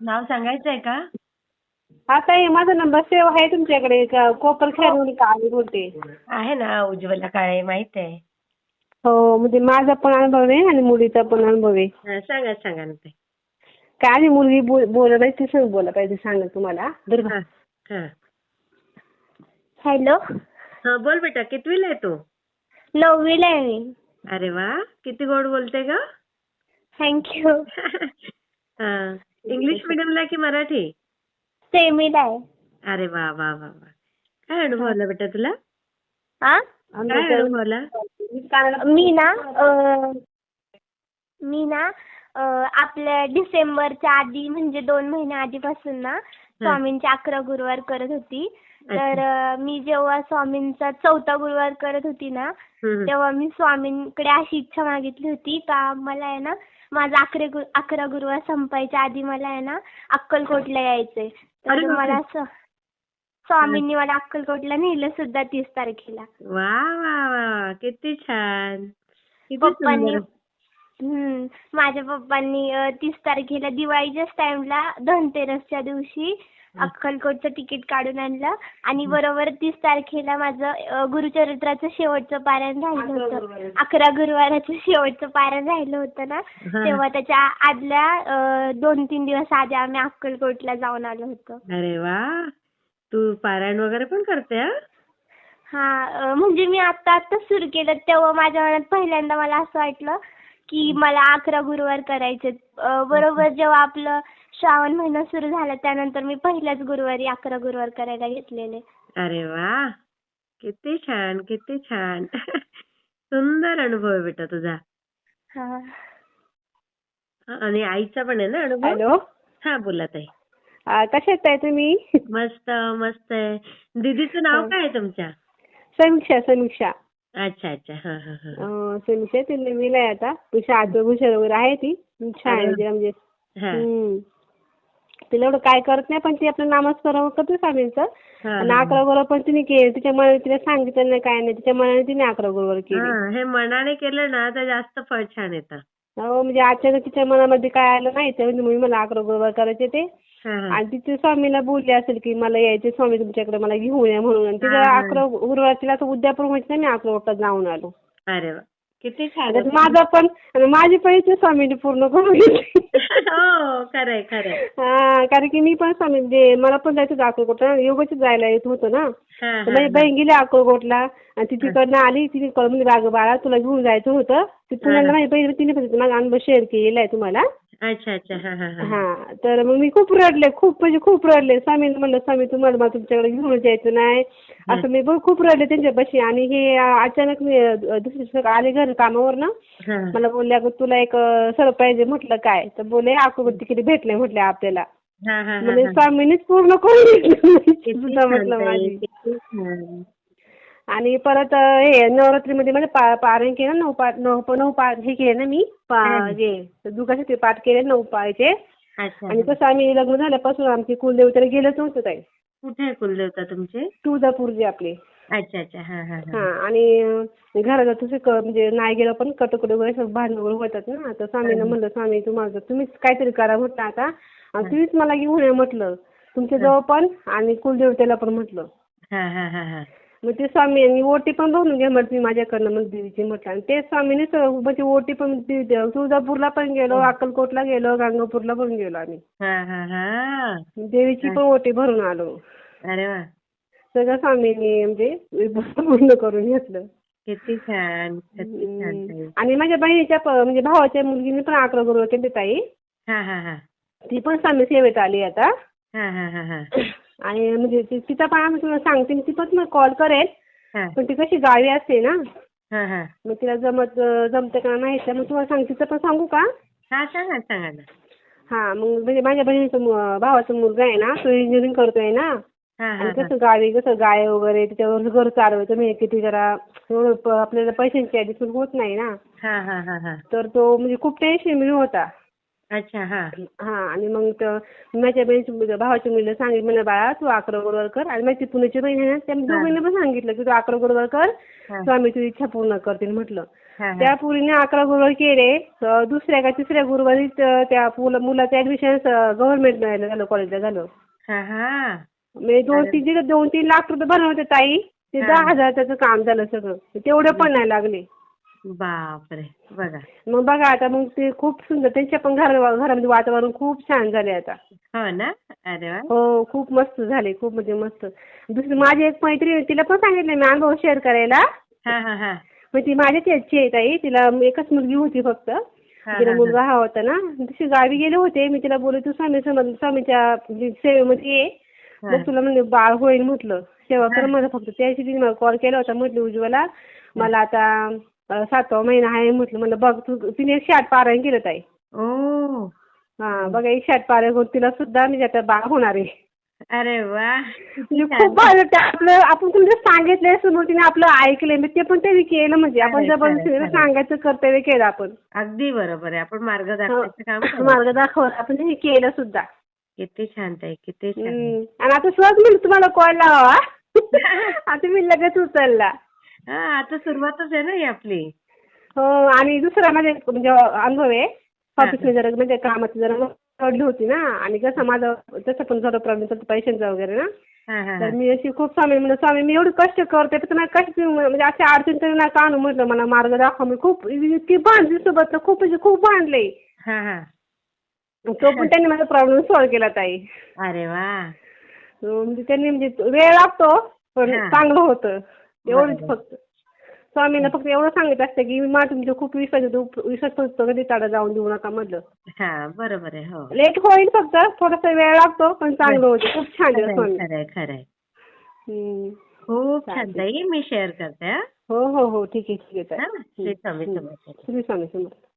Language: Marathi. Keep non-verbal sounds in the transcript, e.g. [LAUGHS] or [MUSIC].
नाव सांगायचंय का? हा ताई माझा नंबर सेव्ह आहे तुमच्याकडे. का- कोपर खेळून काळी बोलते. आहे ना उज्ज्वला काळे माहीत आहे. हो म्हणजे माझा पण अनुभव आहे आणि मुलीचा पण अनुभव आहे. हा, सांगा सांगा ना ताई. काय आणि मुलगी बोल बोलत आहे ती सांग बोला पाहिजे सांगा तुम्हाला. दुर्गा हा हा. हॅलो. हा बोल बेटा कितवीला आहे तू? नववीला आहे. मी अरे वा किती गोड बोलते ग. थँक्यू [LAUGHS] हा. इंग्लिश मिडियमला की मराठी? सेमीला आहे. अरे वा वा वा वा. काय अनुभव आला बेटा तुला? हा? काय अनुभव आला मी ना अं, मी ना अं, आपल्या डिसेंबरच्या आधी म्हणजे दोन महिन्या आधीपासून ना स्वामींचे अकरा गुरुवार करत होती. तर अं, मी जेव्हा स्वामींचा चौथा गुरुवार करत होती ना हम्म. तेव्हा मी स्वामींकडे अशी इच्छा मागितली होती का मला आहे ना माझा अकरा गुरु अकरा गुरुवार संपायच्या आधी मला आहे ना अक्कलकोटला यायचंय. तर. मला असं स्वामींनी मला अक्कलकोटला नेलं सुद्धा तीस तारखेला. वा वा वा किती छान. किती पप्पांनी सुंदर. हम्म माझ्या पप्पांनी अं, तीस तारखेला दिवाळीच्याच टाइमला धनतेरसच्या दिवशी अक्कलकोटचं तिकीट काढून आणलं आणि बरोबर तीस तारखेला माझं अं, गुरुचरित्राचं शेवटचं पारायण राहिलं होतं. अकरा गुरुवाराचं शेवटचं पारायण राहिलं होतं ना हा. तेव्हा त्याच्या आदल्या दोन तीन दिवस आधी आम्ही अक्कलकोटला जाऊन आलो होतो. अरे वा! तू पारायण वगैरे पण करते हा? हा अं, म्हणजे मी आता आता सुरू केलं तेव्हा माझ्या मनात पहिल्यांदा मला असं वाटलं की मला अकरा गुरुवार करायचे बरोबर जेव्हा आपलं श्रावण महिना सुरू झाला त्यानंतर मी पहिल्याच गुरुवारी अकरा गुरुवार करायला घेतलेले. अरे वा! किती छान किती छान. [LAUGHS] सुंदर अनुभव आहे बेटा तुझा. हा. आणि आईचा पण आहे ना अनुभव? हॅलो? हा बोला ताई. आ, कशा आहेत ताई तुम्ही? मस्त मस्त आहे. दीदीचं नाव काय आहे तुमच्या? समीक्षा समीक्षा. अच्छा अच्छा. हा हा हा. अं, समीक्षा ती नववीला आहे आता. तुझ्या वगैरे आहे ती. छान आहे. तिला म्हणजे. हा. हम्म. तिला एवढं काय करत नाही पण ती आपलं नामस्मरण करते स्वामींचं. हा, आणि. अकरा गुरुवार पण तिने केले. तिच्या मनाने तिला सांगितलं नाही काय नाही. तिच्या मनाने तिने अकरा गुरुवार केले. हा, हे मनाने केलं ना तर जास्त फळ छान येतं. हो म्हणजे अचानक तिच्या मनामध्ये काय आलं नाही ते म्हणजे मला अकरा गुरुवार करायचे ते. आणि तिथे स्वामीला बोलले असेल की मला यायचे स्वामी तुमच्याकडे मला घेऊन या म्हणून. तिला हा. अकरा असं उद्या पण व्हायचं नाही मी अकरा वाजता जाऊन आलो. अरे वा. किती छान. माझा पण आणि माझी पण इच्छा स्वामीने पूर्ण करून घेतली हो खरंय खरंय. हा कारण की मी पण स्वामी म्हणजे मला पण जायचं होतं अक्कलकोटला. योगाची जायला येत होतं ना. माझी बहीण गेली अक्कलकोटला. आणि ती तिकडनं आली. तिने म्हणजे बाग बाळा तुला घेऊन जायचं होतं. ती पुण्याला माझी बहीण तिने पण माझा अनुभव शेअर केलेला आहे तुम्हाला. अच्छा अच्छा. हा हा हा. हा तर मग मी खूप रडले खूप म्हणजे खूप रडले. स्वामींना म्हणलं स्वामी तुम्हाला मला तुमच्याकडे घेऊन जायचं नाही. असं मी खूप रडले त्यांच्यापाशी आणि हे अचानक मी अ, दुसऱ्या दिवशी आले घरी कामावर ना हा. मला बोलले अगं तुला एक सर पाहिजे म्हटलं काय? तर बोले अकोबत तिकीट भेटले म्हटले आपल्याला. हा, हा, हा, म्हणजे हा. स्वामींनीच पूर्ण करून घेतलं किती सुद्धा छान म्हटलं ताई, माझी. किती छान. आणि परत हे नवरात्रीमध्ये म्हणजे पा- पारायण केलं नऊ पाठ नऊ नऊ पाठ हे केले ना मी पा-. जे दुखाचे पाठ केले नऊ पाळचे अच्छा. आणि कसं आम्ही लग्न झाल्यापासून आमची कुलदेवतेला गेलंच नव्हतं ताई. कुठे आहे कुलदेवता तुमचे? तुळजापूरचे आपले. अच्छा अच्छा. हा हा हा. हा आणि अं, घराला तुझे क म्हणजे नाही गेलं पण कटोकट वगैरे सगळं भांडण वगैरे होतात ना. तर स्वामींना म्हणलं स्वामी तुम्हाला तुम्हीच काहीतरी करा म्हटलं आता. आणि तुम्हीच मला घेऊन या म्हटलं. तुमच्या जवळ पण आणि कुलदेवतेला पण म्हटलं. हा हा हा हा. मग ते स्वामी आणि ओटी पण भरून घ्या म्हटलं माझ्याकडनं मग देवीची म्हटलं. आणि ते स्वामीने सगळं म्हणजे ओटी पण दे- दे- तुळजापूरला पण गेलो अक्कलकोटला गेलो गाणगापूरला पण गेलो आम्ही. हा हा हा. देवीची पण ओटी भरून आलो. अरे वा. सगळं स्वामींनी म्हणजे पूर्ण करून घेतलं. किती छान किती छान ताई. हम्म. आणि माझ्या बहिणीच्या प- म्हणजे भावाच्या मुलगीने पण अकरा गुरुवार केले ताई. हा हा हा. ती पण स्वामी सेवेत आली आता. हा हा हा हा. [COUGHS] आणि म्हणजे ती- तिचा पण आम्ही तुला सांगते मी ती पण मला कॉल करेल. हा. पण ती कशी गावी असते ना. हा हा. मग तिला जमत जमते का नाही तर मग तुम्हाला सांग तिचं पण सांगू का? हा सांगा सांगा ना. हा मग म्हणजे माझ्या बहिणीचा मु- भावाचा मुलगा आहे ना तो इंजिनिअरिंग करतोय ना. हा आणि हा. कसं गावी कसं गाय वगैरे त्याच्यावर घर चालवायचं म्हणजे किती जरा एवढं प- आपल्याला पैशांची ऍडजस्टमेंट होत नाही ना. हा हा हा हा. तर तो म्हणजे खूप टेन्शनमध्ये होता. अच्छा हा. हा आणि मग त- माझ्या बहिणी भावाच्या मुलीला सांगितलं म्हणे बाळा तू अकरा बरोबर कर आणि माझी पुण्याची बहीण आहे ना त्या दोघींनी पण सांगितलं की तू अकरा बरोबर कर. स्वामी तुझी इच्छा पूर्ण करतील म्हटलं. त्या पुरीने अकरा गुरुवार केले दुसऱ्या का तिसऱ्या गुरुवारी त्या मुला- मुलाचं ऍडमिशन गव्हर्नमेंट झालं कॉलेजला झालं. म्हणजे दोन तीन दोन तीन लाख रुपये होते ताई. ते. दहा हजार त्याचं काम झालं सगळं. तेवढे पण नाही लागले. बापरे. बघा. मग बघा आता मग ते खूप सुंदर त्यांच्या पण घर घरामध्ये वातावरण खूप छान झाले आता. हो ना? अरे वा. हो खूप मस्त झाले खूप म्हणजे मस्त. दुसरी माझी एक मैत्रीण आहे, तिला पण सांगितलं मी अनुभव शेअर करायला. हा हा हा. मग ती माझ्याच याची आहे ताई तिला एकच मुलगी होती फक्त. हा, तिला हा, मुलगा हा होता ना. तशी गावी गेले होते मी तिला बोलले तू स्वामी समर्थ स्वामीच्या म्हणजे सेवेमध्ये ये. हा. मग तुला म्हणजे बाळ होईल म्हटलं. सेवा कर मला फक्त त्याशी तिने मला कॉल केला होता म्हटलं उज्ज्वला मला आता सातवा महिना आहे म्हटलं म्हणलं बघ तू तिने आठ पारायण केलं ताई. ओ. हा बघा एकशे आठ पारायण करून तिला सुद्धा म्हणजे आता बाळ होणार आहे. अरे वा. म्हणजे खूप भारी वाटतं आपलं आपण तुमचं सांगितलंय समोर तिने आपलं ऐकलंय मग ते पण त्यांनी केलं म्हणजे. आपण खरंय, जबरदस्तीने खरंय. सांगायचं कर्तव्य केलं आपण. अगदी बरोबर आहे. आपण मार्ग हो. दाखवायचं काम. मार्ग दाखवला आपण हे केलं सुद्धा. किती छान ताई किती छान. हम्म. आणि आता सहज म्हणलं तुम्हाला कॉल लावा [LAUGHS] आता मी लगेच उचलला. हा आता सुरुवातच आहे ना ही आपली. हो आणि दुसरा माझा एक म्हणजे अनुभव आहे. ऑफिसमध्ये जरा म्हणजे कामाची जरा पडली होती ना आणि कसं माझं तसं पण जरा प्रॉब्लेम होता पैशांचा वगैरे ना. हा हा तर मी अशी खूप स्वामी म्हणलं स्वामी मी एवढं कष्ट करते पण मला कष्ट म्हणजे अशी अडचण तरी नका आणू म्हटलं मला मार्ग दाखवा. मी खूप इतकी भांडली सोबत ना खूप म्हणजे खूप भांडले. हा हा. तो पण त्यांनी माझा प्रॉब्लेम सॉल्व्ह केला ताई. अरे वा. अं, म्हणजे त्यांनी म्हणजे वेळ लागतो पण हा. चांगलं होतं. एवढंच. फक्त. स्वामींना फक्त एवढं सांगितलं असतं की मा तुमच्या खूप विश्वास येतो विश्वास कधी ताडा जाऊन देऊ नका म्हटलं. हा बरोबर आहे हो. लेट होईल फक्त थोडासा वेळ लागतो पण चांगलं होतं. खूप छान आहे खरंय. खूप छान ताई. मी शेअर करते हा. हो हो हो. ठीक आहे ठीक आहे हा? श्री स्वामी समर्थ.